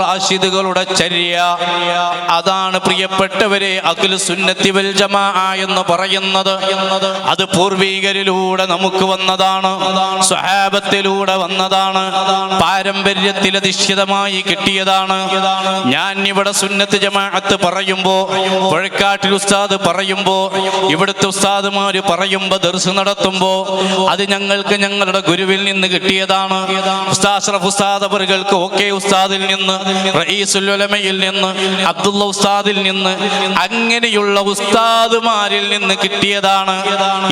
റാഷിദുകളുടെ ചര്യ. അതാണ് പ്രിയപ്പെട്ടവരെ അഖിൽ സുന്നത്തി വൽ ജമാ എന്ന് പറയുന്നത്. അത് പൂർവീകരിലൂടെ നമുക്ക് വന്നതാണ്. സ്വഹാബത്തിലൂടെ വന്നതാണ്. പാരമ്പര്യത്തിൽ അധിഷ്ഠിതമായി കിട്ടിയതാണ്. ഞാൻ ഇവിടെ സുന്നത്ത് ജമാഅത്ത് പറയുമ്പോ പുഴക്കാട്ടിൽ ഉസ്താദ് പറയുമ്പോ ഇവിടുത്തെ ഉസ്താദുമാര് പറയുമ്പോ ദർസ് നടത്തുമ്പോ അത് ഞങ്ങൾക്ക് ഞങ്ങളുടെ ഗുരുവിൽ നിന്ന് കിട്ടിയതാണ്. അഷ്റഫ് ഉസ്താദ് അവറുകൾക്ക് ഓക്കെ ഉസ്താദിൽ നിന്ന് റഈസുൽ ഉലമയിൽ നിന്ന് അബ്ദുള്ള ഉസ്താദിൽ നിന്ന് അങ്ങനെയുള്ള ഉസ്താദുമാരിൽ നിന്ന് കിട്ടിയതാണ്.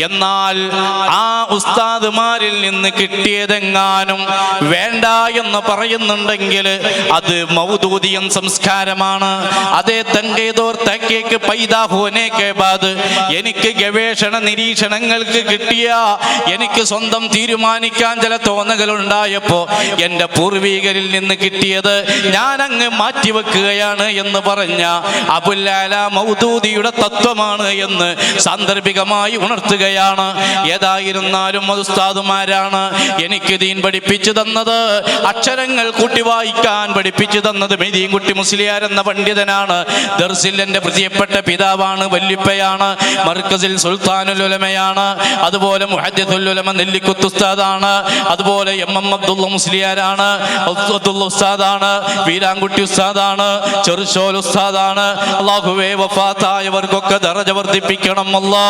എന്നാൽ ആ ഉസ്താദുമാരിൽ നിന്ന് കിട്ടിയതെങ്ങാനും വേണ്ട എന്ന് പറയുന്നുണ്ടെങ്കിൽ അത് മൗദൂദിയൻ സംസ്കാരമാണ്. അതേ തങ്കേതോർ തക്കേക്ക് പൈതാ ഹോനെ കെ ബാദ്. എനിക്ക് ഗവേഷണ നിരീക്ഷണങ്ങൾക്ക് കിട്ടിയ എനിക്ക് സ്വന്തം തീരുമാനിക്കാൻ ചില തോന്നലുകൾ എന്റെ പൂർവീകരിൽ നിന്ന് കിട്ടിയത് ഞാൻ അങ്ങ് മാറ്റിവെക്കുകയാണ് എന്ന് പറഞ്ഞ അബുല്ലാല മൗദൂദിയുടെ തത്വമാണ് എന്ന് സാന്ദർഭികമായി ഉണർത്തുകയാണ്. ഏതായിരുന്നാലും അത് ഉസ്താദുമാരാണ് എനിക്ക് ദീൻ പഠിപ്പിച്ചു തന്നത് അക്ഷരങ്ങൾ കൂട്ടി വായിക്കാൻ പഠിപ്പിച്ചു തന്നത് മെയ്തീൻ കുട്ടി മുസ്ലിയാർ എന്ന പണ്ഡിതനാണ്. ദർസിൽ പ്രിയപ്പെട്ട പിതാവാണ് വല്ലിപ്പയാണ് മർക്കസിൽ സുൽത്താനുൽ ഉലമയാണ് അതുപോലെ മുഹദ്ദുലമ നെല്ലിക്കുത്തുസ്താദാണ് അതുപോലെ എം എം അബ്ദുള്ള മുസ്ലിയാരാണ് അബ്ദുള്ള ഉസ്താദാണ് വീരാങ്കുട്ടി ഉസ്താദാണ് ചെറുശോൽ ഉസ്താദാണ്. അള്ളാഹുവേ വഫാത്തായവർക്കൊക്കെ ദറജ വർദ്ധിപ്പിക്കണം അല്ലാ.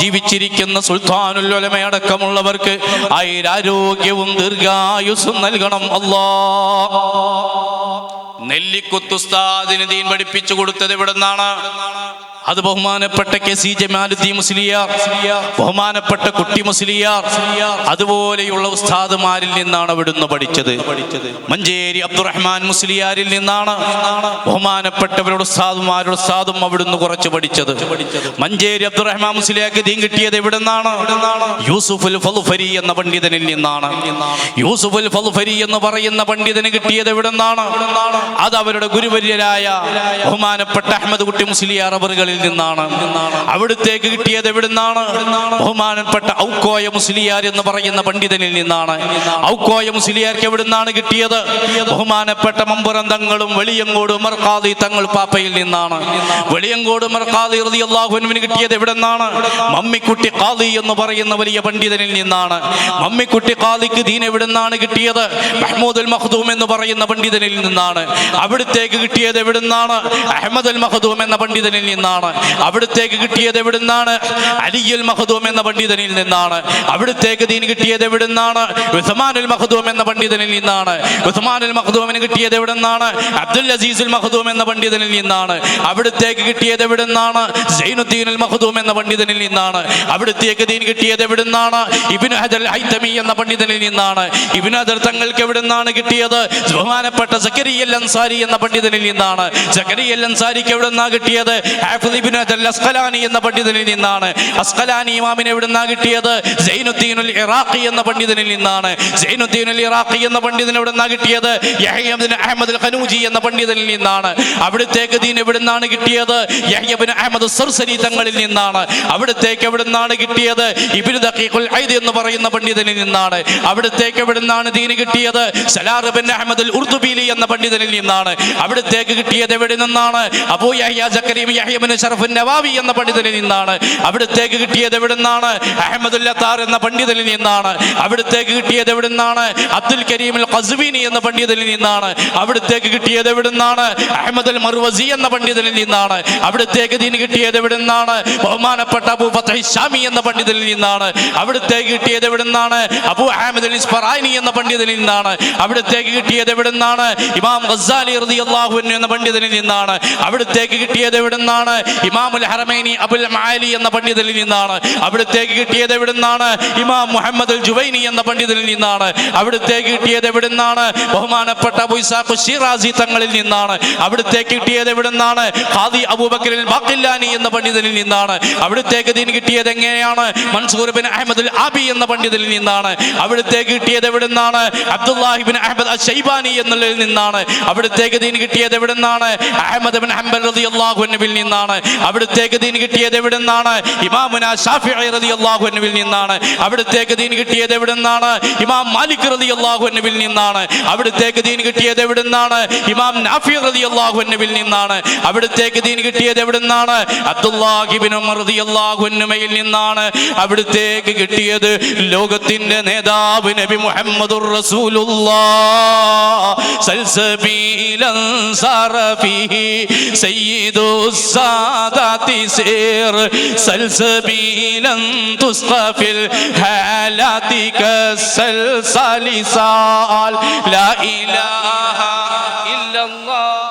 ജീവിച്ചിരിക്കുന്ന സുൽത്താനുൽ ഉലമയടക്കമുള്ളവർക്ക് ആയിരാരോഗ്യവും ദീർഘായുസ്സും നൽകണം അല്ലാ. നെല്ലിക്കുത്തുസ്താദിന് ദീൻ പഠിപ്പിച്ചു കൊടുത്തത് എവിടെ നിന്നാണ് അത് ബഹുമാനപ്പെട്ട കെ സി ജമാലുദ്ദീൻ മുസ്ലിയാർ ബഹുമാനപ്പെട്ട കുട്ടി മുസ്ലിയാർ അതുപോലെയുള്ള ഉസ്താദുമാരിൽ നിന്നാണ് അവിടുന്ന് പഠിച്ചത്. മഞ്ചേരി അബ്ദുറഹ്മാൻ മുസ്ലിയാരിൽ നിന്നാണ് ബഹുമാനപ്പെട്ടവരുടെ ഉസ്താദുമാരുടെ ഉസ്താദും അവിടുന്ന് കുറച്ച് പഠിച്ചത്. മഞ്ചേരി അബ്ദുറഹ്മാൻ മുസ്ലിയാക്ക് ദീൻ കിട്ടിയത് എവിടെ നിന്നാണ് യൂസുഫുൽ ഫലുഫരി എന്ന പണ്ഡിതനിൽ നിന്നാണ്. യൂസുഫുൽ ഫലുഫരി എന്ന് പറയുന്ന പണ്ഡിതന് കിട്ടിയത് എവിടെ നിന്നാണ് അത് അവരുടെ ഗുരുവര്യരായ ബഹുമാനപ്പെട്ട അഹമ്മദ് കുട്ടി മുസ്ലിയാർ അവറുകളിൽ നിന്നാണ്. അവിടുത്തേക്ക് കിട്ടിയത് എവിടുന്നാണ്? ബഹുമാനപ്പെട്ട ഔക്കോയ മുസ്ലിയാർ എന്ന് പറയുന്ന പണ്ഡിതനിൽ നിന്നാണ്. ഔക്കോയ മുസ്ലിയാർക്ക് എവിടുന്നാണ് കിട്ടിയത്? ബഹുമാനപ്പെട്ട മമ്പുരന്തങ്ങളും തങ്ങളും വെളിയങ്കോട് ഉമർ ഖാദി തങ്ങൾ പാപ്പയിൽ നിന്നാണ്. വെളിയങ്കോട് ഉമർ ഖാദി അള്ളാഹുനുവിന് കിട്ടിയത് എവിടെന്നാണ്? മമ്മിക്കുട്ടി ഖാദി എന്ന് പറയുന്ന വലിയ പണ്ഡിതനിൽ നിന്നാണ്. മമ്മിക്കുട്ടി ഖാദിക്ക് ദീൻ എവിടുന്നാണ് കിട്ടിയത്? മഹ്മൂദ് മഹ്മൂദുൽ മഖ്ദൂം എന്ന് പറയുന്ന പണ്ഡിതനിൽ നിന്നാണ്. അവിടുത്തേക്ക് കിട്ടിയത് എവിടുന്നാണ്? അഹമ്മദ് അൽ മഖ്ദൂം എന്ന പണ്ഡിതനിൽ നിന്നാണ്. അവിടുത്തേക്ക് കിട്ടിയത് എവിടുന്നാണ്? അലിയുൽ മഹദൂം എന്ന പണ്ഡിതനിൽ നിന്നാണ്. അവിടുത്തേക്ക് ദീൻ കിട്ടിയത് എവിടുന്നാണ്? ഉസ്മാനുൽ മഹദൂം എന്ന പണ്ഡിതനിൽ നിന്നാണ്. ഉസ്മാനുൽ മഹദൂമിന് കിട്ടിയത് എവിടുന്നാണ്? അബ്ദുൽ അസീസുൽ മഹദൂം എന്ന പണ്ഡിതനിൽ നിന്നാണ്. അവിടുത്തേക്ക് കിട്ടിയത് എവിടുന്നാണ്? സൈനുദ്ദീനുൽ മഹദൂം എന്ന പണ്ഡിതനിൽ നിന്നാണ്. അവിടുത്തേക്ക് ദീൻ കിട്ടിയത് എവിടുന്നാണ്? ഇബ്നു ഹജർ ഹൈതമി എന്ന പണ്ഡിതനിൽ നിന്നാണ്. ഇബ്നു ഹജർ തങ്ങൾക്ക് എവിടുന്നാണ് കിട്ടിയത്? ബഹുമാനപ്പെട്ട സക്കരിയൽ അൻസാരി എന്ന പണ്ഡിതനിൽ നിന്നാണ്. സക്കരിയൽ അൻസാരിക്ക് എവിടുന്നാണ് കിട്ടിയത്? ഹാഫിദ് അസ്ഖലാനി എന്ന പണ്ഡിതനിൽ നിന്നാണ്. അസ്ഖലാനി ഇമാമിനെ എവിടുന്നാ കിട്ടിയത്? സൈനുദ്ദീനുൽ ഇറാഖി എന്ന പണ്ഡിതനിൽ നിന്നാണ്. സൈനുദ്ദീനുൽ ഇറാഖി എന്ന പണ്ഡിതൻ എവിടുന്നാ കിട്ടിയത്? Yahya ibn Ahmad al Khanuji എന്ന പണ്ഡിതനിൽ നിന്നാണ്. അവിടുത്തേക്ക് ദീൻ എവിടുന്നാണ് കിട്ടിയത്? യഹ്യ ഇബ്നു അഹ്മദ് സർസരി തങ്ങളിൽ നിന്നാണ്. അവിടുത്തേക്ക് എവിടുന്നാണ് കിട്ടിയത്? ഇബ്നു ദഖീഖുൽ ഐദ് എന്ന് പറയുന്ന പണ്ഡിതനിൽ നിന്നാണ്. അവിടുത്തേക്ക് എവിടുന്നാണ് ദീന് കിട്ടിയത്? Salar bin Ahmad al Urdubili എന്ന പണ്ഡിതനിൽ നിന്നാണ്. അവിടുത്തേക്ക് കിട്ടിയത് എവിടെ നിന്നാണ്? അബൂ യഹ്യ സക്കരീം യഹ്യ ഷറഫ് നവാവി എന്ന പണ്ഡിതനിൽ നിന്നാണ്. അവിടുത്തേക്ക് കിട്ടിയത് എവിടെ നിന്നാണ് അഹമ്മദുൽ എന്ന പണ്ഡിതനിൽ നിന്നാണ്. അവിടുത്തേക്ക് കിട്ടിയത് എവിടെ നിന്നാണ് അബ്ദുൽ കരീം അൽ ഖസ്വീനി എന്ന പണ്ഡിതനിൽ നിന്നാണ്. അവിടുത്തേക്ക് കിട്ടിയത് എവിടെ നിന്നാണ് അഹമ്മദ് മർവസി എന്ന പണ്ഡിതനിൽ നിന്നാണ്. അവിടുത്തേക്ക് ദീൻ കിട്ടിയത് എവിടെ നിന്നാണ് ബഹുമാനപ്പെട്ട അബൂ ഫത്തഹി ഷാമി എന്ന പണ്ഡിതനിൽ നിന്നാണ്. അവിടുത്തേക്ക് കിട്ടിയത് എവിടെ നിന്നാണ് അബൂ അഹമ്മദ് അൽ ഇസ്ഫറാനി എന്ന പണ്ഡിതനിൽ നിന്നാണ്. അവിടുത്തേക്ക് കിട്ടിയത് എവിടെ നിന്നാണ് ഇമാം ഗസാലി റളിയല്ലാഹു അൻഹു എന്ന പണ്ഡിതനിൽ നിന്നാണ്. അവിടുത്തേക്ക് കിട്ടിയത് എവിടെ നിന്നാണ് ഇമാമുൽ ഹറമൈനി അബുൽ മാലി എന്ന പണ്ഡിതനിൽ നിന്നാണ്. അവിടുത്തേക്ക് കിട്ടിയത് എവിടെ നിന്നാണ് ഇമാം മുഹമ്മദ് ജുവൈനി എന്ന പണ്ഡിതനിൽ നിന്നാണ്. അവിടുത്തേക്ക് കിട്ടിയത് എവിടെ നിന്നാണ് ബഹുമാനപ്പെട്ട ബുസാഖു ഷിറാസി തങ്ങളിൽ നിന്നാണ്. അവിടുത്തേക്ക് കിട്ടിയത് എവിടെ നിന്നാണ് ഖാദി അബൂബക്കരിൽ ബാക്കില്ലാനി എന്ന പണ്ഡിതനിൽ നിന്നാണ്. അവിടുത്തേക്ക് ദീൻ കിട്ടിയത് എങ്ങനെയാണ്? മൻസൂർ ബിൻ അഹമ്മദ് ആബി എന്ന പണ്ഡിതനിൽ നിന്നാണ്. അവിടുത്തേക്ക് കിട്ടിയത് എവിടെ നിന്നാണ് അബ്ദുല്ലാഹിബിൻ അഹമ്മദ് അഷൈബാനി ഷൈബാനി എന്നുള്ളതിൽ നിന്നാണ്. അവിടുത്തേക്ക് ദീൻ കിട്ടിയത് എവിടെ നിന്നാണ് അഹമ്മദ് ബിൻ ഹംബൽ റളിയല്ലാഹു അൻഹുവിൽ നിന്നാണ്. അവിടുത്തേക്ക് ദീൻ കിട്ടിയത് എവിടെ നിന്നാണ് ഇമാമുന ഷാഫിഈ റളിയല്ലാഹു അൻഹുവിൽ നിന്നാണ്. അവിടുത്തേക്ക് ദീൻ കിട്ടിയത് എവിടെ നിന്നാണ് ഇമാം മാലിക് റളിയല്ലാഹു അൻഹുവിൽ നിന്നാണ്. അവിടുത്തേക്ക് ദീൻ കിട്ടിയത് എവിടെ നിന്നാണ് ഇമാം നാഫി റളിയല്ലാഹു അൻഹുവിൽ നിന്നാണ്. അവിടുത്തേക്ക് ദീൻ കിട്ടിയത് എവിടെ നിന്നാണ് അബ്ദുല്ലാഹിബിൻ റളിയല്ലാഹു അൻഹുമയിൽ നിന്നാണ്. അവിടുത്തേക്ക് കിട്ടിയത് ലോകത്തിന്റെ നേതാവ് നബി മുഹമ്മദുർ റസൂലുള്ളാഹ് സൽസബീലൻ سلسبيلا تسقى في സീർ സൽസബീലൻ തുസ്ഖഫിൽ لا إله ലാ ഇലാഹ